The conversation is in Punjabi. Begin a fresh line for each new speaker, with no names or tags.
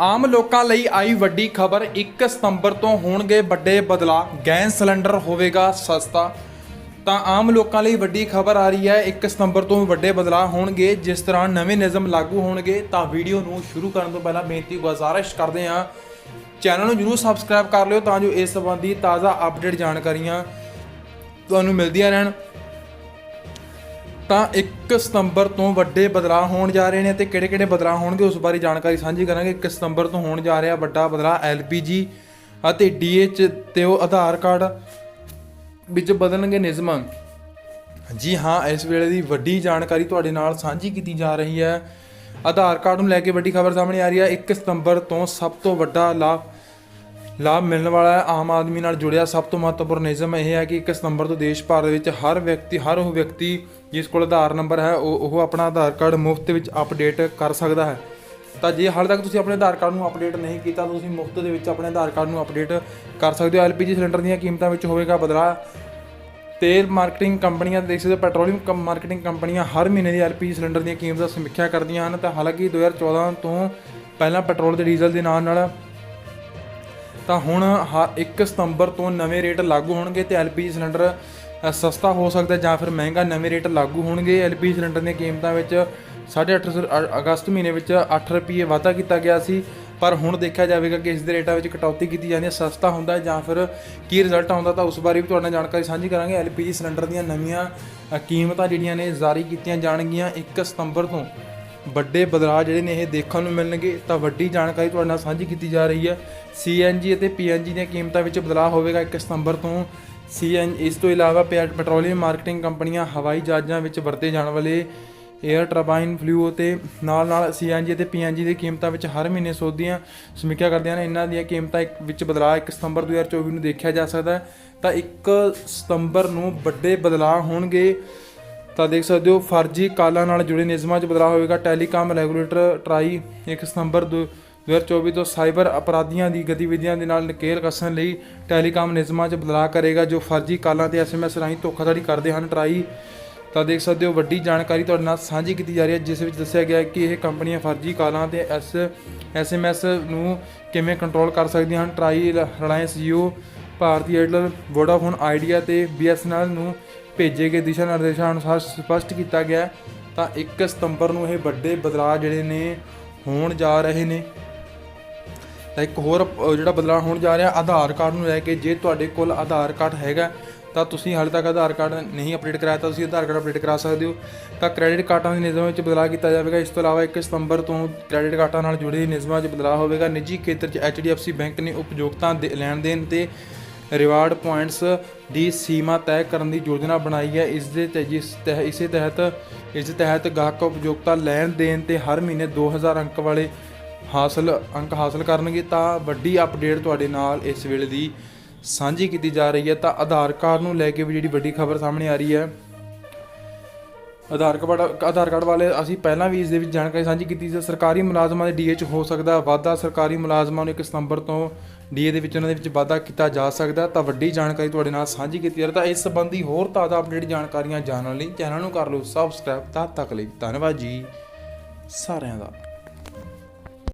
ਆਮ ਲੋਕਾਂ ਲਈ ਆਈ ਵੱਡੀ ਖਬਰ 1 ਸਤੰਬਰ ਤੋਂ ਹੋਣਗੇ ਵੱਡੇ ਬਦਲਾਅ। ਗੈਸ ਸਿਲੰਡਰ ਹੋਵੇਗਾ ਸਸਤਾ। ਤਾਂ ਆਮ ਲੋਕਾਂ ਲਈ ਵੱਡੀ ਖਬਰ ਆ ਰਹੀ ਹੈ 1 ਸਤੰਬਰ ਤੋਂ ਵੱਡੇ ਬਦਲਾਅ ਹੋਣਗੇ। ਜਿਸ ਤਰ੍ਹਾਂ ਨਵੇਂ ਨਿਯਮ ਲਾਗੂ ਹੋਣਗੇ, ਤਾਂ ਵੀਡੀਓ ਨੂੰ ਸ਼ੁਰੂ ਕਰਨ ਤੋਂ ਪਹਿਲਾਂ ਬੇਨਤੀ, ਗੁਜ਼ਾਰਿਸ਼ ਕਰਦੇ ਹਾਂ। ਚੈਨਲ ਨੂੰ ਜਰੂਰ ਸਬਸਕ੍ਰਾਈਬ ਕਰ ਲਿਓ ਤਾਂ ਜੋ ਇਸ ਸੰਬੰਧੀ ਤਾਜ਼ਾ ਅਪਡੇਟ ਜਾਣਕਾਰੀਆਂ ਤੁਹਾਨੂੰ ਮਿਲਦੀਆਂ ਰਹਿਣ। ਤਾਂ 1 ਸਤੰਬਰ ਤੋਂ ਵੱਡੇ ਬਦਲਾਅ ਹੋਣ ਜਾ ਰਹੇ ਨੇ ਤੇ ਕਿਹੜੇ-ਕਿਹੜੇ ਬਦਲਾਅ ਹੋਣਗੇ ਉਸ ਬਾਰੇ ਜਾਣਕਾਰੀ ਸਾਂਝੀ ਕਰਾਂਗੇ। 1 ਸਤੰਬਰ ਤੋਂ ਹੋਣ ਜਾ ਰਿਹਾ ਵੱਡਾ ਬਦਲਾਅ ਐਲਪੀਜੀ ਅਤੇ ਡੀਐਚ ਤੇ ਉਹ ਆਧਾਰ ਕਾਰਡ ਵਿੱਚ ਬਦਲਣਗੇ ਨਿਯਮ। ਜੀ ਹਾਂ, ਇਸ ਵੇਲੇ ਦੀ ਵੱਡੀ ਜਾਣਕਾਰੀ ਤੁਹਾਡੇ ਨਾਲ ਸਾਂਝੀ ਕੀਤੀ ਜਾ ਰਹੀ ਹੈ। ਆਧਾਰ ਕਾਰਡ ਨੂੰ ਲੈ ਕੇ ਵੱਡੀ ਖਬਰ ਸਾਹਮਣੇ ਆ ਰਹੀ ਹੈ। 1 ਸਤੰਬਰ ਤੋਂ ਸਭ ਤੋਂ ਵੱਡਾ ਲਾਭ ਲਾਭ ਮਿਲਣ ਵਾਲਾ ਹੈ। ਆਮ ਆਦਮੀ ਨਾਲ ਜੁੜਿਆ ਸਭ ਤੋਂ ਮਹੱਤਵਪੂਰਨ ਨਿਯਮ ਇਹ ਹੈ ਕਿ 1 ਸਤੰਬਰ ਤੋਂ ਦੇਸ਼ ਭਰ ਦੇ ਵਿੱਚ ਹਰ ਵਿਅਕਤੀ, ਹਰ ਉਹ ਵਿਅਕਤੀ ਜਿਸ ਕੋਲ ਆਧਾਰ ਨੰਬਰ ਹੈ, ਉਹ ਉਹ ਆਪਣਾ ਆਧਾਰ ਕਾਰਡ ਮੁਫਤ ਵਿੱਚ ਅਪਡੇਟ ਕਰ ਸਕਦਾ ਹੈ। ਤਾਂ ਜੇ ਹਾਲੇ ਤੱਕ ਤੁਸੀਂ ਆਪਣੇ ਆਧਾਰ ਕਾਰਡ ਨੂੰ ਅਪਡੇਟ ਨਹੀਂ ਕੀਤਾ, ਤਾਂ ਤੁਸੀਂ ਮੁਫਤ ਦੇ ਵਿੱਚ ਆਪਣੇ ਆਧਾਰ ਕਾਰਡ ਨੂੰ ਅਪਡੇਟ ਕਰ ਸਕਦੇ ਹੋ। ਐਲਪੀਜੀ ਸਿਲੰਡਰ ਦੀਆਂ ਕੀਮਤਾਂ ਵਿੱਚ ਹੋਵੇਗਾ ਬਦਲਾਅ। ਤੇਲ ਮਾਰਕੀਟਿੰਗ ਕੰਪਨੀਆਂ, ਦੇਖ ਸਕਦੇ ਹੋ, ਪੈਟਰੋਲੀਅਮ ਕੰ- ਮਾਰਕੀਟਿੰਗ ਕੰਪਨੀਆਂ ਹਰ ਮਹੀਨੇ ਦੀ ਐਲਪੀਜੀ ਸਿਲੰਡਰ ਦੀਆਂ ਕੀਮਤਾਂ ਦੀ ਸਮੀਖਿਆ ਕਰਦੀਆਂ ਹਨ। ਤਾਂ ਹਾਲਾਂਕਿ 2014 ਤੋਂ ਪਹਿਲਾਂ ਪੈਟਰੋਲ ਤੇ ਡੀਜ਼ਲ ਦੇ ਨਾਲ ਨਾਲ ਤਾਂ ਹੁਣ ਹ- 1 ਸਤੰਬਰ ਤੋਂ ਨਵੇਂ ਰੇਟ ਲਾਗੂ ਹੋਣਗੇ ਤੇ ਐਲਪੀਜੀ ਸਿਲੰਡਰ ਸਸਤਾ ਹੋ ਸਕਦਾ ਜਾਂ ਫਿਰ ਮਹਿੰਗਾ ਨਵੇਂ ਰੇਟ ਲਾਗੂ ਹੋਣਗੇ। ਐਲਪੀਜੀ ਸਿਲੰਡਰ ਦੀਆਂ ਕੀਮਤਾਂ ਵਿੱਚ 850 ਅ- ਅਗਸਤ ਮਹੀਨੇ ਵਿੱਚ 8 ਰੁਪਏ ਵਾਧਾ ਕੀਤਾ ਗਿਆ ਸੀ। ਪਰ ਹੁਣ ਦੇਖਿਆ ਜਾਵੇਗਾ ਕਿ ਇਸ ਦੇ ਰੇਟਾਂ ਵਿੱਚ ਕਟੌਤੀ ਕੀਤੀ ਜਾਂਦੀ ਹੈ, ਸਸਤਾ ਹੁੰਦਾ ਹੈ ਜਾਂ ਫਿਰ ਕੀ ਰਿਜ਼ਲਟ ਆਉਂਦਾ ਤਾਂ ਉਸ ਬਾਰੇ ਵੀ ਤੁਹਾਡੇ ਨਾਲ ਜਾਣਕਾਰੀ ਸਾਂਝੀ ਕਰਾਂਗੇ। ਐਲਪੀਜੀ ਸਿਲੰਡਰ ਦੀਆਂ ਨਵੀਆਂ ਕੀਮਤਾਂ ਜਿਹੜੀਆਂ ਨੇ ਜਾਰੀ ਕੀਤੀਆਂ ਜਾਣਗੀਆਂ 1 ਸਤੰਬਰ ਤੋਂ। ਵੱਡੇ ਬਦਲਾਅ ਜਿਹੜੇ ਨੇ ਇਹ ਦੇਖਣ ਨੂੰ ਮਿਲਣਗੇ, ਤਾਂ ਵੱਡੀ ਜਾਣਕਾਰੀ ਤੁਹਾਡੇ ਨਾਲ ਸਾਂਝੀ ਕੀਤੀ ਜਾ ਰਹੀ ਹੈ। ਸੀਐਨਜੀ ਅਤੇ ਪੀਐਨਜੀ ਦੀਆਂ ਕੀਮਤਾਂ ਵਿੱਚ ਬਦਲਾਅ ਹੋਵੇਗਾ 1 ਸਤੰਬਰ ਤੋਂ। ਸੀਐਨ ਇਸ ਤੋਂ ਇਲਾਵਾ ਪੈ- ਪੈਟਰੋਲੀਅਮ ਮਾਰਕੀਟਿੰਗ ਕੰਪਨੀਆਂ ਹਵਾਈ ਜਹਾਜ਼ਾਂ ਵਿੱਚ ਵਰਤੇ ਜਾਣ ਵਾਲੇ 에ਅਰ ਟਰਬਾਈਨ, ਫਲੂ ਤੇ ਨਾਲ ਨਾਲ ਸੀਐਨਜੀ ਅਤੇ ਪੀਐਨਜੀ ਦੀ ਕੀਮਤਾਂ ਵਿੱਚ ਹਰ ਮਹੀਨੇ ਸੋਧੀਆਂ ਸਮੀਖਿਆ ਕਰਦੀਆਂ ਨੇ ਇਹਨਾਂ ਦੀਆਂ ਕੀਮਤਾਂ ਇੱਕ- ਵਿੱਚ ਬਦਲਾਅ 1 ਸਤੰਬਰ 2024 ਨੂੰ ਦੇਖਿਆ ਜਾ ਸਕਦਾ ਹੈ। ਤਾਂ 1 ਸਤੰਬਰ ਨੂੰ ਵੱਡੇ ਬਦਲਾਅ ਹੋਣਗੇ। ਤਾਂ ਦੇਖ ਸਕਦੇ ਹੋ, ਫਰਜ਼ੀ ਕਾਲਾਂ ਨਾਲ ਜੁੜੇ ਨਿਯਮਾਂ 'ਚ ਬਦਲਾਅ ਹੋਵੇਗਾ। ਟੈਲੀਕਾਮ ਰੈਗੂਲੇਟਰ ਟਰਾਈ 1 ਸਤੰਬਰ ਦੋ- 2024 ਤੋਂ ਸਾਈਬਰ ਅਪਰਾਧੀਆਂ ਦੀ ਗਤੀਵਿਧੀਆਂ ਦੇ ਨਾਲ ਨਕੇਲ ਕੱਸਣ ਲਈ ਟੈਲੀਕਾਮ ਨਿਯਮਾਂ 'ਚ ਬਦਲਾਅ ਕਰੇਗਾ, ਜੋ ਫਰਜ਼ੀ ਕਾਲਾਂ ਤੇ ਐਸਐਮਐਸ ਰਾਹੀਂ ਧੋਖਾਧੜੀ ਕਰਦੇ ਹਨ। ਟਰਾਈ ਤਾਂ ਦੇਖ ਸਕਦੇ ਹੋ, ਵੱਡੀ ਜਾਣਕਾਰੀ ਤੁਹਾਡੇ ਨਾਲ ਸਾਂਝੀ ਕੀਤੀ ਜਾ ਰਹੀ ਹੈ, ਜਿਸ ਵਿੱਚ ਦੱਸਿਆ ਗਿਆ ਹੈ ਕਿ ਇਹ ਕੰਪਨੀਆਂ ਫਰਜ਼ੀ ਕਾਲਾਂ ਤੇ ਐਸ ਐਸਐਮਐਸ ਨੂੰ ਕਿਵੇਂ ਕੰਟਰੋਲ ਕਰ ਸਕਦੀਆਂ ਹਨ। TRAI Reliance Jio Bharti Airtel Vodafone Idea ਤੇ ਬੀਐਸਐਨਐਲ ਨੂੰ ਭੇਜੇ ਗਏ ਦਿਸ਼ਾ ਨਿਰਦੇਸ਼ਾਂ ਅਨੁਸਾਰ ਸਪਸ਼ਟ ਕੀਤਾ ਗਿਆ ਤਾਂ 1 ਸਤੰਬਰ ਨੂੰ ਇਹ ਵੱਡੇ ਬਦਲਾਅ ਜਿਹੜੇ ਨੇ ਹੋਣ ਜਾ ਰਹੇ ਨੇ। ਤਾਂ ਇੱਕ ਹੋਰ ਜਿਹੜਾ ਬਦਲਾਅ ਹੋਣ ਜਾ ਰਿਹਾ, ਆਧਾਰ ਕਾਰਡ ਨੂੰ ਲੈ ਕੇ ਜੇ ਤੁਹਾਡੇ ਕੋਲ ਆਧਾਰ ਕਾਰਡ ਹੈਗਾ, ਤਾਂ ਤੁਸੀਂ ਹਾਲੇ ਤੱਕ ਆਧਾਰ ਕਾਰਡ ਨਹੀਂ ਅਪਡੇਟ ਕਰਾਇਆ, ਤਾਂ ਤੁਸੀਂ ਆਧਾਰ ਕਾਰਡ ਅਪਡੇਟ ਕਰਾ ਸਕਦੇ ਹੋ। ਤਾਂ ਕ੍ਰੈਡਿਟ ਕਾਰਡਾਂ ਦੇ ਨਿਯਮਾਂ ਵਿੱਚ ਬਦਲਾਅ ਕੀਤਾ ਜਾਵੇਗਾ। ਇਸ ਤੋਂ ਇਲਾਵਾ 1 ਸਤੰਬਰ ਤੋਂ ਕ੍ਰੈਡਿਟ ਕਾਰਡਾਂ ਨਾਲ ਜੁੜੇ ਨਿਯਮਾਂ 'ਚ ਬਦਲਾਅ ਹੋਵੇਗਾ। ਨਿੱਜੀ ਖੇਤਰ 'ਚ HDFC ਬੈਂਕ ਨੇ ਉਪਯੋਗਤਾ ਦੇ ਲੈਣ ਦੇਣ ਤੇ ਰਿਵਾਰਡ ਪੁਆਇੰਟਸ ਦੀ ਸੀਮਾ ਤੈਅ ਕਰਨ ਦੀ ਯੋਜਨਾ ਬਣਾਈ ਹੈ। ਇਸ ਦੇ ਜਿਸ ਤਹਿ, ਇਸੇ ਤਹਿਤ, ਇਸ ਤਹਿਤ ਗਾਹਕ ਉਪਯੋਗਤਾ ਲੈਣ ਦੇਣ ਤੇ ਹਰ ਮਹੀਨੇ 2000 ਅੰਕ ਵਾਲੇ ਹਾਸਲ, ਅੰਕ ਹਾਸਲ ਕਰਨਗੇ। ਤਾਂ ਵੱਡੀ ਅਪਡੇਟ ਤੁਹਾਡੇ ਨਾਲ ਇਸ ਵੇਲੇ ਦੀ ਸਾਂਝੀ ਕੀਤੀ ਜਾ ਰਹੀ ਹੈ। ਤਾਂ ਆਧਾਰ ਕਾਰਡ ਨੂੰ ਲੈ ਕੇ ਵੀ ਜਿਹੜੀ ਵੱਡੀ ਖਬਰ ਸਾਹਮਣੇ ਆ ਰਹੀ ਹੈ ਆਧਾਰ ਕਾਰਡ ਆਧਾਰ ਕਾਰਡ ਵਾਲੇ ਅਸੀਂ ਪਹਿਲਾਂ ਵੀ ਇਸ ਦੇ ਵਿੱਚ ਜਾਣਕਾਰੀ ਸਾਂਝੀ ਕੀਤੀ ਸੀ। ਸਰਕਾਰੀ ਮੁਲਾਜ਼ਮਾਂ ਦੇ ਡੀਏ 'ਚ ਹੋ ਸਕਦਾ ਵਾਧਾ। ਸਰਕਾਰੀ ਮੁਲਾਜ਼ਮਾਂ ਨੂੰ 1 ਸਤੰਬਰ ਤੋਂ ਡੀਏ ਦੇ ਵਿੱਚ ਉਹਨਾਂ ਦੇ ਵਿੱਚ ਵਾਧਾ ਕੀਤਾ ਜਾ ਸਕਦਾ ਤਾਂ ਵੱਡੀ ਜਾਣਕਾਰੀ ਤੁਹਾਡੇ ਨਾਲ ਸਾਂਝੀ ਕੀਤੀ ਜਾ ਤਾਂ ਇਸ ਸੰਬੰਧੀ ਹੋਰ ਤਾਜ਼ਾ ਅਪਡੇਟ ਜਾਣਕਾਰੀਆਂ ਜਾਣਨ ਲਈ ਚੈਨਲ ਨੂੰ ਕਰ ਲਓ ਸਬਸਕ੍ਰਾਈਬ ਤਦ ਤੱਕ ਲਈ ਧੰਨਵਾਦ ਜੀ। ਸਾਰਿਆਂ ਦਾ।